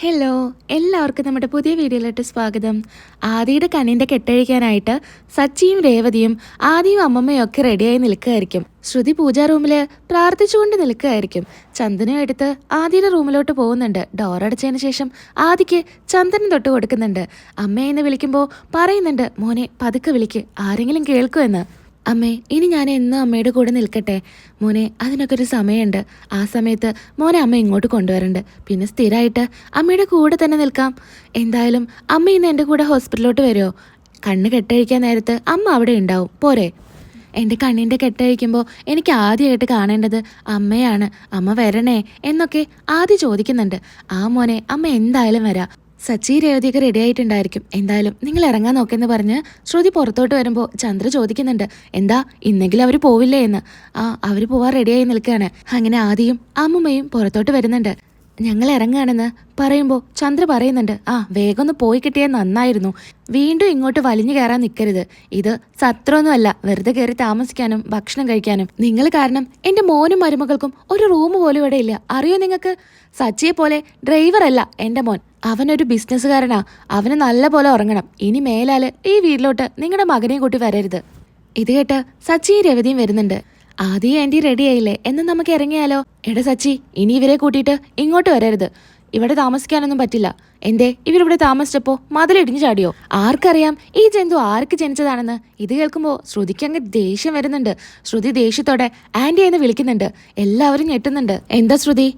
Hello എല്ലാവർക്കും നമ്മുടെ പുതിയ വീഡിയോയിലോട്ട് സ്വാഗതം. ആദിയുടെ കണ്ണിന്റെ കെട്ടഴിക്കാനായിട്ട് സച്ചിയും രേവതിയും ആദിയും അമ്മമ്മയും ഒക്കെ റെഡിയായി നിൽക്കുകയായിരിക്കും. ശ്രുതി പൂജാ റൂമിൽ പ്രാർത്ഥിച്ചുകൊണ്ട് നിൽക്കുകയായിരിക്കും. ചന്ദനം എടുത്ത് ആദിയുടെ റൂമിലോട്ട് പോകുന്നുണ്ട്. ഡോർ അടച്ചതിന് ശേഷം ആദിക്ക് ചന്ദനം തൊട്ട് കൊടുക്കുന്നുണ്ട്. അമ്മയെന്ന് വിളിക്കുമ്പോൾ പറയുന്നുണ്ട് മോനെ പതുക്കെ വിളിക്ക്. ആരെങ്കിലും കേൾക്കുമെന്ന്. അമ്മേ ഇനി ഞാൻ എന്നും അമ്മയുടെ കൂടെ നിൽക്കട്ടെ. മോനെ അതിനൊക്കെ ഒരു സമയമുണ്ട്. ആ സമയത്ത് മോനെ അമ്മ ഇങ്ങോട്ട് കൊണ്ടുവരണ്ട്. പിന്നെ സ്ഥിരമായിട്ട് അമ്മയുടെ കൂടെ തന്നെ നിൽക്കാം. എന്തായാലും അമ്മ ഇന്ന് എന്റെ കൂടെ ഹോസ്പിറ്റലിലോട്ട് വരുമോ കണ്ണ് കെട്ടഴിക്കാൻ നേരത്ത് അമ്മ അവിടെ ഉണ്ടാവും. പോരെ. എന്റെ കണ്ണിന്റെ കെട്ടഴിക്കുമ്പോൾ എനിക്ക് ആദ്യമായിട്ട് കാണേണ്ടത് അമ്മയാണ്. അമ്മ വരണേ എന്നൊക്കെ ആദ്യം ചോദിക്കുന്നുണ്ട്. ആ മോനെ അമ്മ എന്തായാലും വരാം. സച്ചി രേവതിയൊക്കെ റെഡി ആയിട്ടുണ്ടായിരിക്കും. എന്തായാലും നിങ്ങൾ ഇറങ്ങാൻ നോക്കെന്ന് പറഞ്ഞ് ശ്രുതി പുറത്തോട്ട് വരുമ്പോൾ ചന്ദ്ര ചോദിക്കുന്നുണ്ട് എന്താ ഇന്നെങ്കിലും അവർ പോവില്ലേ? എന്ന്. ആ അവർ പോവാൻ റെഡിയായി നിൽക്കുകയാണ്. അങ്ങനെ ആദിയും അമ്മുമ്മയും പുറത്തോട്ട് വരുന്നുണ്ട്. ഞങ്ങൾ ഇറങ്ങുകയാണെന്ന് പറയുമ്പോൾ ചന്ദ്ര പറയുന്നുണ്ട് ആ വേഗം ഒന്ന് പോയി കിട്ടിയാൽ നന്നായിരുന്നു. വീണ്ടും ഇങ്ങോട്ട് വലിഞ്ഞു കയറാൻ നിൽക്കരുത് ഇത് സത്രമൊന്നുമല്ല. വെറുതെ കയറി താമസിക്കാനും ഭക്ഷണം കഴിക്കാനും. നിങ്ങൾ കാരണം എന്റെ മോനും മരുമകൾക്കും ഒരു റൂം പോലും ഇവിടെ ഇല്ല. അറിയോ നിങ്ങൾക്ക്? സച്ചിയെ പോലെ ഡ്രൈവറല്ല എന്റെ മോൻ. അവനൊരു ബിസിനസ്സുകാരനാ. അവന് നല്ല പോലെ ഉറങ്ങണം. ഇനി മേലാൽ ഈ വീട്ടിലോട്ട് നിങ്ങളുടെ മകനെയും കൂട്ടി വരരുത്. ഇത് കേട്ട് സച്ചിയും രവതിയും വരുന്നുണ്ട്. ആദ്യം ആന്റി റെഡിയായില്ലേ എന്ന് നമുക്ക് ഇറങ്ങിയാലോ? എടാ സച്ചി ഇനി ഇവരെ കൂട്ടിയിട്ട് ഇങ്ങോട്ട് വരരുത്. ഇവിടെ താമസിക്കാനൊന്നും പറ്റില്ല. എന്തേ ഇവരിവിടെ താമസിച്ചപ്പോ മതിലിടിഞ്ഞു ചാടിയോ? ആർക്കറിയാം ഈ ജന്തു ആർക്ക് ജനിച്ചതാണെന്ന്. ഇത് കേൾക്കുമ്പോൾ ശ്രുതിക്ക് അങ്ങ് ദേഷ്യം വരുന്നുണ്ട്. ശ്രുതി ദേഷ്യത്തോടെ ആന്റി എന്ന് വിളിക്കുന്നുണ്ട്. എല്ലാവരും ഞെട്ടുന്നുണ്ട്. എന്താ ശ്രുതി?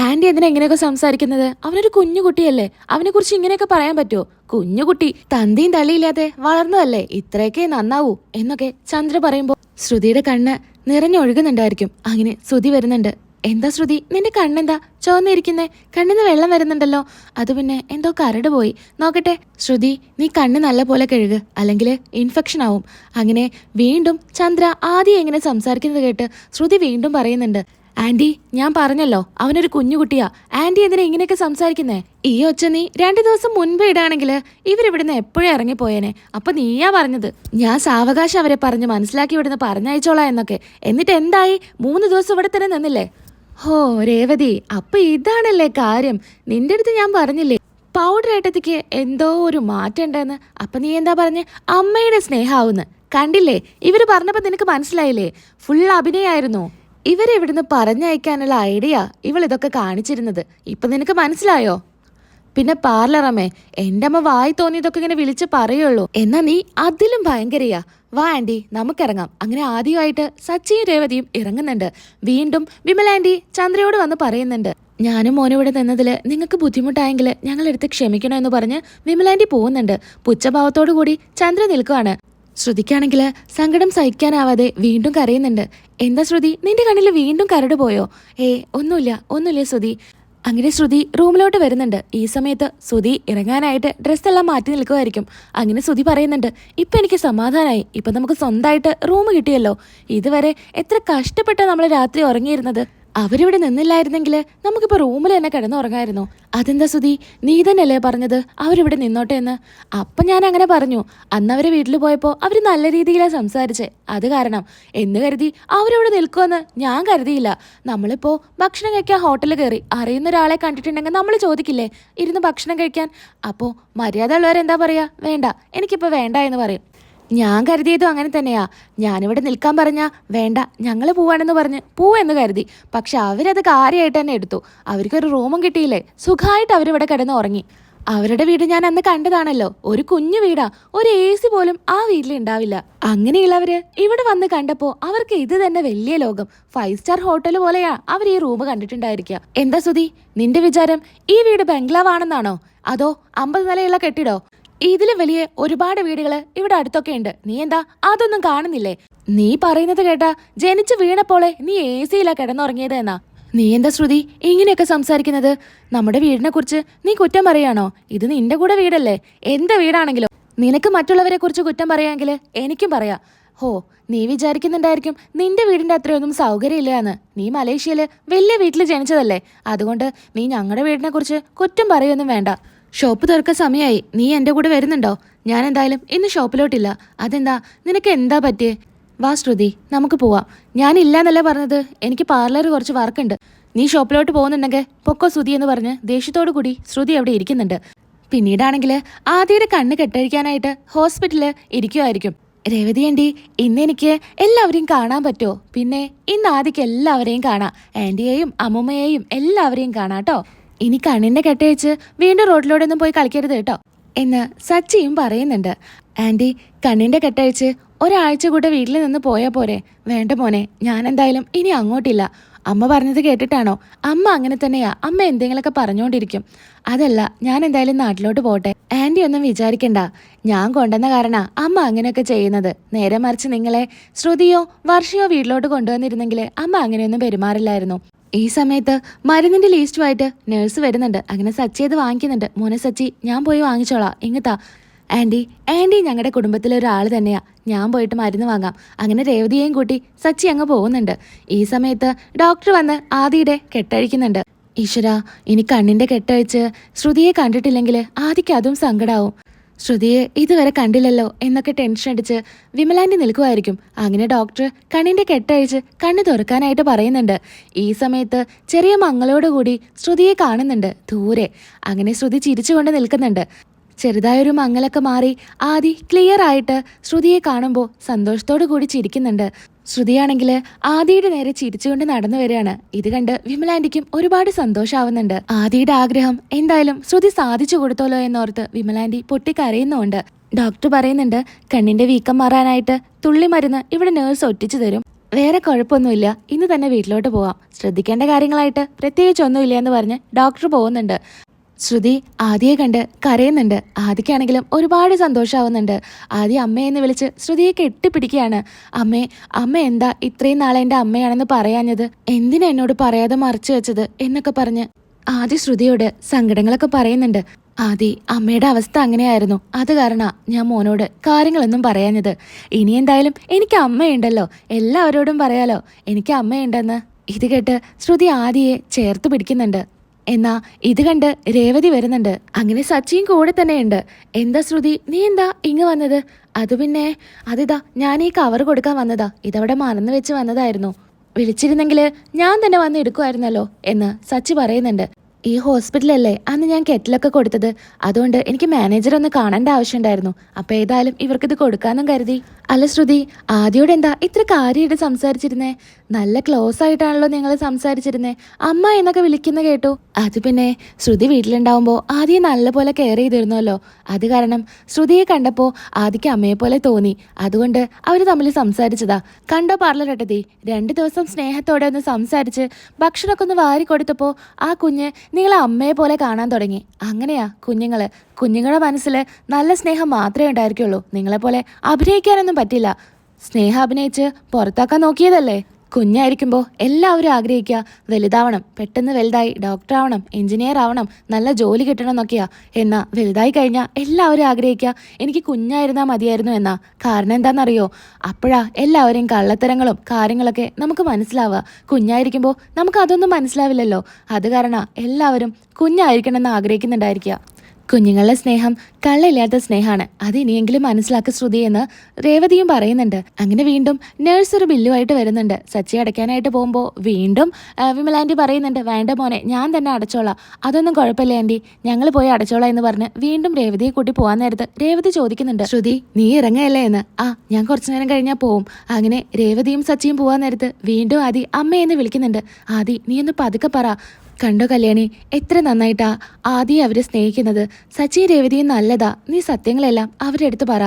ആന്റി എന്തിനാ ഇങ്ങനെയൊക്കെ സംസാരിക്കുന്നത്? അവനൊരു കുഞ്ഞുകുട്ടിയല്ലേ അവനെ കുറിച്ച് ഇങ്ങനെയൊക്കെ പറയാൻ പറ്റുമോ കുഞ്ഞുകുട്ടി തന്തിയും തള്ളിയില്ലാതെ വളർന്നതല്ലേ. ഇത്രയൊക്കെ നന്നാവൂ എന്നൊക്കെ ചന്ദ്ര പറയുമ്പോൾ ശ്രുതിയുടെ കണ്ണ് നിറഞ്ഞൊഴുകുന്നുണ്ടായിരിക്കും. അങ്ങനെ ശ്രുതി വരുന്നുണ്ട്. എന്താ ശ്രുതി? നിന്റെ കണ്ണെന്താ? ചുവന്നിരിക്കുന്നേ. കണ്ണിന്ന് വെള്ളം വരുന്നുണ്ടല്ലോ. അത് പിന്നെ എന്തോ കരട് പോയി. നോക്കട്ടെ. ശ്രുതി നീ കണ്ണ് നല്ല പോലെ കഴുക്. അല്ലെങ്കിൽ ഇൻഫെക്ഷൻ ആവും. അങ്ങനെ വീണ്ടും ചന്ദ്ര ആദ്യം എങ്ങനെ സംസാരിക്കുന്നത് കേട്ട് ശ്രുതി വീണ്ടും പറയുന്നുണ്ട്. ആന്റി ഞാൻ പറഞ്ഞല്ലോ അവനൊരു കുഞ്ഞുകുട്ടിയാ. ആന്റി എന്തിനാ ഇങ്ങനെയൊക്കെ സംസാരിക്കുന്നേ? ഈ ഒച്ച നീ രണ്ടു ദിവസം മുൻപ് ഇടാണെങ്കിൽ ഇവരിവിടുന്ന് എപ്പോഴും ഇറങ്ങിപ്പോയേനെ? അപ്പൊ നീയാ പറഞ്ഞത്. ഞാൻ സാവകാശം അവരെ പറഞ്ഞ് മനസ്സിലാക്കി ഇവിടുന്ന് പറഞ്ഞയച്ചോളാം എന്നൊക്കെ. എന്നിട്ട് എന്തായി? മൂന്ന് ദിവസം ഇവിടെ തന്നെ നിന്നില്ലേ? ഹോ രേവതി അപ്പൊ ഇതാണല്ലേ കാര്യം. നിന്റെ അടുത്ത് ഞാൻ പറഞ്ഞില്ലേ? പൗഡർ ഏട്ടത്തിക്ക് എന്തോ ഒരു മാറ്റം ഉണ്ടെന്ന്. അപ്പൊ നീ എന്താ പറഞ്ഞ്? അമ്മയുടെ സ്നേഹാവുന്ന്. കണ്ടില്ലേ? ഇവർ പറഞ്ഞപ്പോ നിനക്ക് മനസ്സിലായില്ലേ? ഫുൾ അഭിനയായിരുന്നു. ഇവരെ ഇവിടുന്ന് പറഞ്ഞയക്കാനുള്ള ഐഡിയ ഇവൾ ഇതൊക്കെ കാണിച്ചിരുന്നത്. ഇപ്പം നിനക്ക് മനസ്സിലായോ? പിന്നെ പാർലറമ്മേ എന്റെ അമ്മ വായി തോന്നിയതൊക്കെ ഇങ്ങനെ വിളിച്ച് പറയുള്ളൂ. എന്നാ നീ അതിലും ഭയങ്കരയാ. വാ ആന്റി നമുക്കിറങ്ങാം. അങ്ങനെ ആദ്യമായിട്ട് സച്ചിയും രേവതിയും ഇറങ്ങുന്നുണ്ട്. വീണ്ടും വിമൽ ആന്റി ചന്ദ്രയോട് വന്ന് പറയുന്നുണ്ട്. ഞാനും മോനും ഇവിടെ നിന്നതിൽ നിങ്ങൾക്ക് ബുദ്ധിമുട്ടായെങ്കിൽ ഞങ്ങളെടുത്ത് ക്ഷമിക്കണോ എന്ന് പറഞ്ഞ് വിമലാന്റി പോകുന്നുണ്ട്. പുച്ഛഭാവത്തോടു കൂടി ചന്ദ്ര നിൽക്കുവാണ്. ശ്രുതിക്കാണെങ്കിൽ സങ്കടം സഹിക്കാനാവാതെ വീണ്ടും കരയുന്നുണ്ട്. എന്താ ശ്രുതി നിന്റെ കണ്ണിൽ വീണ്ടും കരട് പോയോ? ഏ ഒന്നുമില്ല ഒന്നുമില്ല ശ്രുതി. അങ്ങനെ ശ്രുതി റൂമിലോട്ട് വരുന്നുണ്ട്. ഈ സമയത്ത് ശ്രുതി ഇറങ്ങാനായിട്ട് ഡ്രസ്സെല്ലാം മാറ്റി നിൽക്കുമായിരിക്കും. അങ്ങനെ ശ്രുതി പറയുന്നുണ്ട് ഇപ്പം എനിക്ക് സമാധാനമായി ഇപ്പം നമുക്ക് സ്വന്തമായിട്ട് റൂം കിട്ടിയല്ലോ. ഇതുവരെ എത്ര കഷ്ടപ്പെട്ട് നമ്മൾ രാത്രി ഉറങ്ങിയിരുന്നത്? അവരിവിടെ നിന്നില്ലായിരുന്നെങ്കിൽ നമുക്കിപ്പോ റൂമിൽ തന്നെ കിടന്നുറങ്ങായിരുന്നു. അതെന്താ സുധി? നീ തന്നെയല്ലേ പറഞ്ഞത്? അവരിവിടെ നിന്നോട്ടെ എന്ന്. അപ്പം ഞാൻ അങ്ങനെ പറഞ്ഞു. അന്ന് അവരെ വീട്ടിൽ പോയപ്പോൾ അവർ നല്ല രീതിയിലാണ് സംസാരിച്ചേ. അത് കാരണം എന്ന് കരുതി അവരവിടെ നിൽക്കുമെന്ന് ഞാൻ കരുതിയില്ല. നമ്മളിപ്പോൾ ഭക്ഷണം കഴിക്കാൻ ഹോട്ടലിൽ കയറി അറിയുന്ന ഒരാളെ കണ്ടിട്ടുണ്ടെങ്കിൽ നമ്മൾ ചോദിക്കില്ലേ? ഇരുന്ന് ഭക്ഷണം കഴിക്കാൻ. അപ്പോൾ മര്യാദ ഉള്ളവരെന്താ പറയാ? വേണ്ട. എനിക്കിപ്പോൾ വേണ്ട എന്ന് പറയും. ഞാൻ കരുതിയതും അങ്ങനെ തന്നെയാ. ഞാനിവിടെ നിൽക്കാൻ പറഞ്ഞാ വേണ്ട ഞങ്ങൾ പോവാണെന്ന് പറഞ്ഞ് പോവെന്ന് കരുതി. പക്ഷെ അവരത് കാര്യമായിട്ട് തന്നെ എടുത്തു. അവർക്കൊരു റൂമും കിട്ടിയില്ലേ? സുഖമായിട്ട് അവരിവിടെ കിടന്ന് ഉറങ്ങി. അവരുടെ വീട് ഞാൻ അന്ന് കണ്ടതാണല്ലോ. ഒരു കുഞ്ഞു വീടാ. ഒരു എ സി പോലും ആ വീട്ടിൽ ഉണ്ടാവില്ല അങ്ങനെയുള്ളവര് ഇവിടെ വന്ന് കണ്ടപ്പോ അവർക്ക് ഇത് തന്നെ വലിയ ലോകം. ഫൈവ് സ്റ്റാർ ഹോട്ടൽ പോലെയാ അവർ ഈ റൂം കണ്ടിട്ടുണ്ടായിരിക്കുക എന്താ സുധി? നിന്റെ വിചാരം ഈ വീട് ബംഗ്ലാവാണെന്നാണോ? അതോ അമ്പത് നിലയുള്ള കെട്ടിടോ? ഇതിലും വലിയ ഒരുപാട് വീടുകൾ ഇവിടെ അടുത്തൊക്കെ ഉണ്ട് നീ എന്താ? അതൊന്നും കാണുന്നില്ലേ? നീ പറയുന്നത് കേട്ടാ ജനിച്ചു വീണപ്പോളെ നീ എ സിയിലാ കിടന്നുറങ്ങിയത് എന്നാ. നീ എന്താ ശ്രുതി? ഇങ്ങനെയൊക്കെ സംസാരിക്കുന്നത്? നമ്മുടെ വീടിനെ കുറിച്ച് നീ കുറ്റം പറയാണോ? ഇത് നിന്റെ കൂടെ വീടല്ലേ? എന്റെ വീടാണെങ്കിലും. നിനക്ക് മറ്റുള്ളവരെ കുറിച്ച് കുറ്റം പറയാമെങ്കിൽ എനിക്കും പറയാ. ഹോ നീ വിചാരിക്കുന്നുണ്ടായിരിക്കും നിന്റെ വീടിന്റെ അത്രയൊന്നും സൗകര്യമില്ല എന്ന് നീ മലേഷ്യയിൽ വലിയ വീട്ടിൽ ജനിച്ചതല്ലേ? അതുകൊണ്ട് നീ ഞങ്ങളുടെ വീടിനെ കുറിച്ച് കുറ്റം പറയൊന്നും വേണ്ട. ഷോപ്പ് തുറക്കാൻ സമയമായി നീ എന്റെ കൂടെ വരുന്നുണ്ടോ? ഞാൻ എന്തായാലും ഇന്ന് ഷോപ്പിലോട്ടില്ല. അതെന്താ? നിനക്ക് എന്താ പറ്റിയേ? വാ ശ്രുതി. നമുക്ക് പോവാം. ഞാനില്ല എന്നല്ല പറഞ്ഞത്. എനിക്ക് പാർലർ കുറച്ച് വർക്കുണ്ട്. നീ ഷോപ്പിലോട്ട് പോകുന്നുണ്ടെങ്കിൽ പൊക്കോ ശ്രുതി എന്ന് പറഞ്ഞ് ദേഷ്യത്തോടു കൂടി ശ്രുതി അവിടെ ഇരിക്കുന്നുണ്ട്. പിന്നീടാണെങ്കിൽ ആദ്യയുടെ കണ്ണ് കെട്ടഴിക്കാനായിട്ട് ഹോസ്പിറ്റലിൽ ഇരിക്കുമായിരിക്കും രേവതി ആന്റി ഇന്ന് എനിക്ക് എല്ലാവരെയും കാണാൻ പറ്റുമോ? പിന്നെ ഇന്ന് ആദ്യക്ക് എല്ലാവരെയും കാണാം. ആന്റിയെയും അമ്മൂമ്മയെയും എല്ലാവരെയും കാണാം കേട്ടോ. ഇനി കണ്ണിന്റെ കെട്ടയച്ച് വീണ്ടും റോഡിലൂടെ ഒന്നും പോയി കളിക്കരുത് കേട്ടോ. എന്ന് സച്ചിയും പറയുന്നുണ്ട്. ആന്റി കണ്ണിന്റെ കെട്ടയച്ച് ഒരാഴ്ച കൂടെ വീട്ടിൽ നിന്ന് പോയാൽ പോരെ. വേണ്ട മോനെ ഞാൻ എന്തായാലും ഇനി അങ്ങോട്ടില്ല. അമ്മ പറഞ്ഞത് കേട്ടിട്ടാണോ? അമ്മ അങ്ങനെ തന്നെയാ. അമ്മ എന്തെങ്കിലുമൊക്കെ പറഞ്ഞുകൊണ്ടിരിക്കും അതല്ല ഞാൻ എന്തായാലും നാട്ടിലോട്ട് പോട്ടെ. ആന്റി ഒന്നും വിചാരിക്കണ്ട. ഞാൻ കൊണ്ടുവന്ന കാരണ അമ്മ അങ്ങനെയൊക്കെ ചെയ്യുന്നത്. നേരെ മറിച്ച് നിങ്ങളെ ശ്രുതിയോ വർഷയോ വീട്ടിലോട്ട് കൊണ്ടുവന്നിരുന്നെങ്കിൽ അമ്മ അങ്ങനെയൊന്നും പെരുമാറില്ലായിരുന്നു. ഈ സമയത്ത് മരുന്നിന്റെ ലീസ്റ്റുമായിട്ട് നേഴ്സ് വരുന്നുണ്ട്. അങ്ങനെ സച്ചി അത് വാങ്ങിക്കുന്നുണ്ട്. മോനെ സച്ചി ഞാൻ പോയി വാങ്ങിച്ചോളാം. ഇങ്ങത്താ ആന്റി ആന്റി ഞങ്ങളുടെ കുടുംബത്തിലെ ഒരാൾ തന്നെയാ. ഞാൻ പോയിട്ട് മരുന്ന് വാങ്ങാം. അങ്ങനെ രേവതിയെയും കൂട്ടി സച്ചി അങ്ങ് പോകുന്നുണ്ട്. ഈ സമയത്ത് ഡോക്ടർ വന്ന് ആദിയുടെ കെട്ടഴിക്കുന്നുണ്ട്. ഈശ്വര ഇനി കണ്ണിന്റെ കെട്ടഴിച്ച് ശ്രുതിയെ കണ്ടിട്ടില്ലെങ്കിൽ ആദിക്ക് അതും സങ്കടാവും. ശ്രുതിയെ ഇതുവരെ കണ്ടില്ലല്ലോ എന്നൊക്കെ ടെൻഷൻ അടിച്ച് വിമലാന്റെ നിൽക്കുമായിരിക്കും. അങ്ങനെ ഡോക്ടർ കണ്ണിന്റെ കെട്ടഴിച്ച് കണ്ണ് തുറക്കാനായിട്ട് പറയുന്നുണ്ട്. ഈ സമയത്ത് ചെറിയ മങ്ങളോടുകൂടി ശ്രുതിയെ കാണുന്നുണ്ട് ദൂരെ. അങ്ങനെ ശ്രുതി ചിരിച്ചുകൊണ്ട് നിൽക്കുന്നുണ്ട്. ചെറുതായൊരു മങ്ങലൊക്കെ മാറി ആദി ക്ലിയർ ആയിട്ട് ശ്രുതിയെ കാണുമ്പോൾ സന്തോഷത്തോടു കൂടി ചിരിക്കുന്നുണ്ട്. ശ്രുതിയാണെങ്കിൽ ആദിയുടെ നേരെ ചിരിച്ചുകൊണ്ട് നടന്നു വരികയാണ്. ഇത് കണ്ട് വിമലാൻഡിക്കും ഒരുപാട് സന്തോഷാവുന്നുണ്ട്. ആദിയുടെ ആഗ്രഹം എന്തായാലും ശ്രുതി സാധിച്ചു കൊടുത്തോലോ എന്നോർത്ത് വിമലാൻഡി പൊട്ടിക്കരയുന്നുണ്ട്. ഡോക്ടർ പറയുന്നുണ്ട് കണ്ണിന്റെ വീക്കം മാറാനായിട്ട് തുള്ളി മരുന്ന് ഇവിടെ നേഴ്സ് ഒറ്റിച്ചു തരും. വേറെ കുഴപ്പമൊന്നുമില്ല. ഇന്ന് തന്നെ വീട്ടിലോട്ട് പോവാം. ശ്രദ്ധിക്കേണ്ട കാര്യങ്ങളായിട്ട് പ്രത്യേകിച്ച് ഒന്നുമില്ല എന്ന് പറഞ്ഞ് ഡോക്ടർ പോകുന്നുണ്ട്. ശ്രുതി ആദിയെ കണ്ട് കരയുന്നുണ്ട്. ആദിക്കാണെങ്കിലും ഒരുപാട് സന്തോഷമാവുന്നുണ്ട് ആദ്യ അമ്മയെന്ന് വിളിച്ച് ശ്രുതിയെ കെട്ടിപ്പിടിക്കുകയാണ്. അമ്മേ അമ്മ എന്താ ഇത്രയും നാളെ എന്റെ അമ്മയാണെന്ന് പറയാഞ്ഞത്? എന്തിനാ എന്നോട് പറയാതെ മറച്ചു വെച്ചത് എന്നൊക്കെ പറഞ്ഞ് ആദ്യ ശ്രുതിയോട് സങ്കടങ്ങളൊക്കെ പറയുന്നുണ്ട്. ആദി അമ്മയുടെ അവസ്ഥ അങ്ങനെയായിരുന്നു. അത് കാരണം ഞാൻ മോനോട് കാര്യങ്ങളൊന്നും പറയാഞ്ഞത്. ഇനി എന്തായാലും എനിക്ക് അമ്മയുണ്ടല്ലോ. എല്ലാവരോടും പറയാലോ. എനിക്ക് അമ്മയുണ്ടെന്ന്. ഇത് കേട്ട് ശ്രുതി ആദിയെ ചേർത്ത് പിടിക്കുന്നുണ്ട്. എന്നാ ഇത് കണ്ട് രേവതി വരുന്നുണ്ട്. അങ്ങനെ സച്ചിയും കൂടെ തന്നെയുണ്ട്. എന്താ ശ്രുതി നീ എന്താ ഇങ്ങ് വന്നത്? അത് പിന്നെ അതിതാ ഞാൻ ഈ കവർ കൊടുക്കാൻ വന്നതാ. ഇതവിടെ മറന്നു വെച്ച് വന്നതായിരുന്നു. വിളിച്ചിരുന്നെങ്കിൽ ഞാൻ തന്നെ വന്ന് എടുക്കുമായിരുന്നല്ലോ എന്ന് സച്ചി പറയുന്നുണ്ട്. ഈ ഹോസ്പിറ്റലല്ലേ അന്ന് ഞാൻ കെറ്റിലൊക്കെ കൊടുത്തത്. അതുകൊണ്ട് എനിക്ക് മാനേജർ ഒന്ന് കാണേണ്ട ആവശ്യമുണ്ടായിരുന്നു. അപ്പൊ ഏതായാലും ഇവർക്കിത് കൊടുക്കാന്നും കരുതി. അല്ല ശ്രുതി ആദ്യോടെ എന്താ ഇത്ര കാര്യമായിട്ട് സംസാരിച്ചിരുന്നേ? നല്ല ക്ലോസ് ആയിട്ടാണല്ലോ നിങ്ങൾ സംസാരിച്ചിരുന്നേ. അമ്മ എന്നൊക്കെ വിളിക്കുന്ന കേട്ടു. അത് പിന്നെ ശ്രുതി വീട്ടിലുണ്ടാവുമ്പോൾ ആദ്യം നല്ലപോലെ കെയർ ചെയ്തിരുന്നല്ലോ. അത് കാരണം ശ്രുതിയെ കണ്ടപ്പോൾ ആദിക്ക് അമ്മയെ പോലെ തോന്നി. അതുകൊണ്ട് അവർ തമ്മിൽ സംസാരിച്ചതാ. കണ്ടോ പാർലറട്ടതി രണ്ട് ദിവസം സ്നേഹത്തോടെ ഒന്ന് സംസാരിച്ച് ഭക്ഷണമൊക്കെ ഒന്ന് വാരി കൊടുത്തപ്പോൾ ആ കുഞ്ഞ് നിങ്ങളെ അമ്മയെ പോലെ കാണാൻ തുടങ്ങി. അങ്ങനെയാ കുഞ്ഞുങ്ങൾ കുഞ്ഞുങ്ങളുടെ മനസ്സിൽ നല്ല സ്നേഹം മാത്രമേ ഉണ്ടായിരിക്കുള്ളൂ. നിങ്ങളെപ്പോലെ അഭിനയിക്കാനൊന്നും പറ്റില്ല. സ്നേഹ അഭിനയിച്ച് പുറത്താക്കാൻ നോക്കിയതല്ലേ? കുഞ്ഞായിരിക്കുമ്പോൾ എല്ലാവരും ആഗ്രഹിക്കുക. വലുതാവണം പെട്ടെന്ന് വലുതായി ഡോക്ടർ ആവണം എഞ്ചിനീയർ ആവണം നല്ല ജോലി കിട്ടണം എന്നൊക്കെയാ. എന്നാ വലുതായി കഴിഞ്ഞാൽ എല്ലാവരും ആഗ്രഹിക്കുക. എനിക്ക് കുഞ്ഞായിരുന്നാൽ മതിയായിരുന്നു എന്നാ. കാരണം എന്താണെന്നറിയോ അപ്പോഴാ എല്ലാവരെയും കള്ളത്തരങ്ങളും കാര്യങ്ങളൊക്കെ നമുക്ക് മനസ്സിലാവുക. കുഞ്ഞായിരിക്കുമ്പോൾ നമുക്ക് അതൊന്നും മനസ്സിലാവില്ലല്ലോ. അത് കാരണം എല്ലാവരും കുഞ്ഞായിരിക്കണം എന്ന് ആഗ്രഹിക്കുന്നുണ്ടായിരിക്കുക. കുഞ്ഞുങ്ങളുടെ സ്നേഹം കള്ളില്ലാത്ത സ്നേഹമാണ്. അത് ഇനിയെങ്കിലും മനസ്സിലാക്കി ശ്രുതി എന്ന് രേവതിയും പറയുന്നുണ്ട്. അങ്ങനെ വീണ്ടും നേഴ്സ് ഒരു ബില്ലുമായിട്ട് വരുന്നുണ്ട്. സച്ചി അടയ്ക്കാനായിട്ട് പോകുമ്പോൾ വീണ്ടും വിമലാന്റി പറയുന്നുണ്ട് വേണ്ട മോനെ ഞാൻ തന്നെ അടച്ചോളാം. അതൊന്നും കുഴപ്പമില്ല ആന്റി ഞങ്ങൾ പോയി അടച്ചോളാം എന്ന് പറഞ്ഞ് വീണ്ടും രേവതിയെ കൂട്ടി പോകാൻ നേരത്ത് രേവതി ചോദിക്കുന്നുണ്ട് ശ്രുതി നീ ഇറങ്ങയല്ലേ എന്ന്? ആ ഞാൻ കുറച്ചു നേരം കഴിഞ്ഞാൽ പോവും. അങ്ങനെ രേവതിയും സച്ചിയും പോകാൻ നേരത്ത് വീണ്ടും ആദി അമ്മയെന്ന് വിളിക്കുന്നുണ്ട്. ആദി നീ ഒന്ന് പതുക്കെ പറ. കണ്ടോ കല്യാണി എത്ര നന്നായിട്ടാ ആദ്യം അവരെ സ്നേഹിക്കുന്നത്. സച്ചി രേവതിയും നല്ലതാ. നീ സത്യങ്ങളെല്ലാം അവരുടെ അടുത്ത് പറ.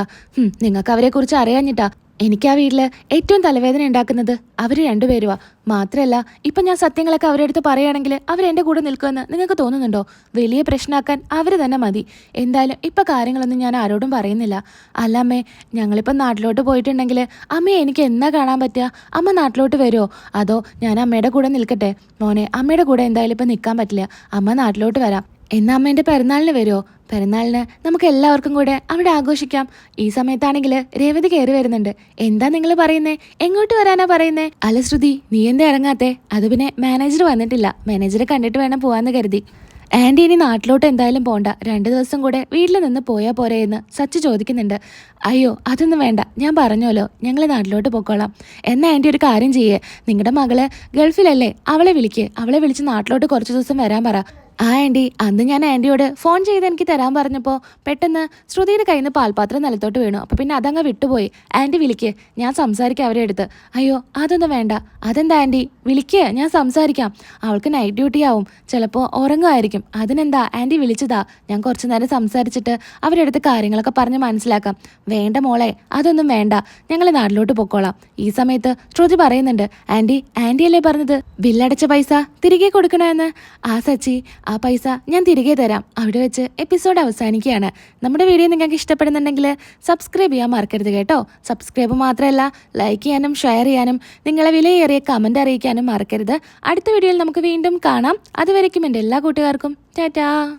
നിങ്ങൾക്ക് അവരെ കുറിച്ച് അറിയാഞ്ഞിട്ടാ എനിക്ക് ആ വീട്ടിൽ ഏറ്റവും തലവേദന ഉണ്ടാക്കുന്നത് അവർ രണ്ടുപേരുവാ. മാത്രല്ല ഇപ്പൊ ഞാൻ സത്യങ്ങളൊക്കെ അവരുടെ അടുത്ത് പറയുകയാണെങ്കിൽ അവരെന്റെ കൂടെ നിൽക്കുമെന്ന് നിങ്ങൾക്ക് തോന്നുന്നുണ്ടോ? വലിയ പ്രശ്നമാക്കാൻ അവർ തന്നെ മതി. എന്തായാലും ഇപ്പൊ കാര്യങ്ങളൊന്നും ഞാൻ ആരോടും പറയുന്നില്ല. അല്ല അമ്മേ ഞങ്ങളിപ്പം നാട്ടിലോട്ട് പോയിട്ടുണ്ടെങ്കിൽ അമ്മയെ എനിക്ക് എന്നാ കാണാൻ പറ്റുക? അമ്മ നാട്ടിലോട്ട് വരുമോ അതോ ഞാൻ അമ്മയുടെ കൂടെ നിൽക്കട്ടെ? മോനെ അമ്മയുടെ കൂടെ എന്തായാലും ഇപ്പം നിൽക്കാൻ പറ്റില്ല. അമ്മ നാട്ടിലോട്ട് വരാം. എന്നാ അമ്മേന്റെ പിറന്നാളിന് വരുമോ പിറന്നാളിന് നമുക്ക് എല്ലാവർക്കും കൂടെ അവിടെ ആഘോഷിക്കാം. ഈ സമയത്താണെങ്കിൽ രേവതി കയറി വരുന്നുണ്ട്. എന്താ നിങ്ങൾ പറയുന്നേ? എങ്ങോട്ട് വരാനാ പറയുന്നേ? അല്ല ശ്രുതി നീ എന്താ ഇറങ്ങാത്തെ? അത് പിന്നെ മാനേജർ വന്നിട്ടില്ല. മാനേജറെ കണ്ടിട്ട് വേണം പോവാന്ന് കരുതി. ആന്റി ഇനി നാട്ടിലോട്ട് എന്തായാലും പോണ്ട. രണ്ട് ദിവസം കൂടെ വീട്ടിൽ നിന്ന് പോയാൽ പോരെ എന്ന് സച്ച് ചോദിക്കുന്നുണ്ട്. അയ്യോ അതൊന്നും വേണ്ട. ഞാൻ പറഞ്ഞല്ലോ ഞങ്ങൾ നാട്ടിലോട്ട് പോയിക്കോളാം എന്നാ ആന്റി ഒരു കാര്യം ചെയ്യേ. നിങ്ങളുടെ മകൾ ഗൾഫിലല്ലേ? അവളെ വിളിക്ക്. അവളെ വിളിച്ച് നാട്ടിലോട്ട് കുറച്ച് ദിവസം വരാൻ പറ. ആ ആന്റി അന്ന് ഞാൻ ആന്റിയോട് ഫോൺ ചെയ്ത് എനിക്ക് തരാൻ പറഞ്ഞപ്പോൾ പെട്ടെന്ന് ശ്രുതിയുടെ കയ്യിൽ നിന്ന് പാൽപാത്രം നിലത്തോട്ട് വീണു. അപ്പോൾ പിന്നെ അതങ്ങ് വിട്ടുപോയി. ആന്റി വിളിക്ക് ഞാൻ സംസാരിക്കാം അവരെ അടുത്ത്. അയ്യോ അതൊന്നും വേണ്ട. അതെന്താ ആന്റി? വിളിക്ക് ഞാൻ സംസാരിക്കാം. അവൾക്ക് നൈറ്റ് ഡ്യൂട്ടി ആവും. ചിലപ്പോൾ ഉറങ്ങുമായിരിക്കും. അതിനെന്താ? ആന്റി വിളിച്ചതാ. ഞാൻ കുറച്ച് നേരം സംസാരിച്ചിട്ട് അവരുടെ അടുത്ത് കാര്യങ്ങളൊക്കെ പറഞ്ഞ് മനസ്സിലാക്കാം. വേണ്ട മോളെ അതൊന്നും വേണ്ട. ഞങ്ങൾ നാട്ടിലോട്ട് പൊക്കോളാം. ഈ സമയത്ത് ശ്രുതി പറയുന്നുണ്ട് ആന്റി ആന്റി അല്ലേ പറഞ്ഞത്? ബില്ലടച്ച പൈസ തിരികെ കൊടുക്കണമെന്ന് ആ സച്ചി ആ പൈസ ഞാൻ തിരികെ തരാം. അവിടെ വെച്ച് എപ്പിസോഡ് അവസാനിക്കുകയാണ്. നമ്മുടെ വീഡിയോ നിങ്ങൾക്ക് ഇഷ്ടപ്പെടുന്നുണ്ടെങ്കിൽ സബ്സ്ക്രൈബ് ചെയ്യാൻ മറക്കരുത് കേട്ടോ. സബ്സ്ക്രൈബ് മാത്രമല്ല ലൈക്ക് ചെയ്യാനും ഷെയർ ചെയ്യാനും നിങ്ങളെ വിലയേറിയ കമന്റ് അറിയിക്കാനും മറക്കരുത്. അടുത്ത വീഡിയോയിൽ നമുക്ക് വീണ്ടും കാണാം. അതുവരയ്ക്കും എന്റെ എല്ലാ കൂട്ടുകാർക്കും. ടാറ്റാ.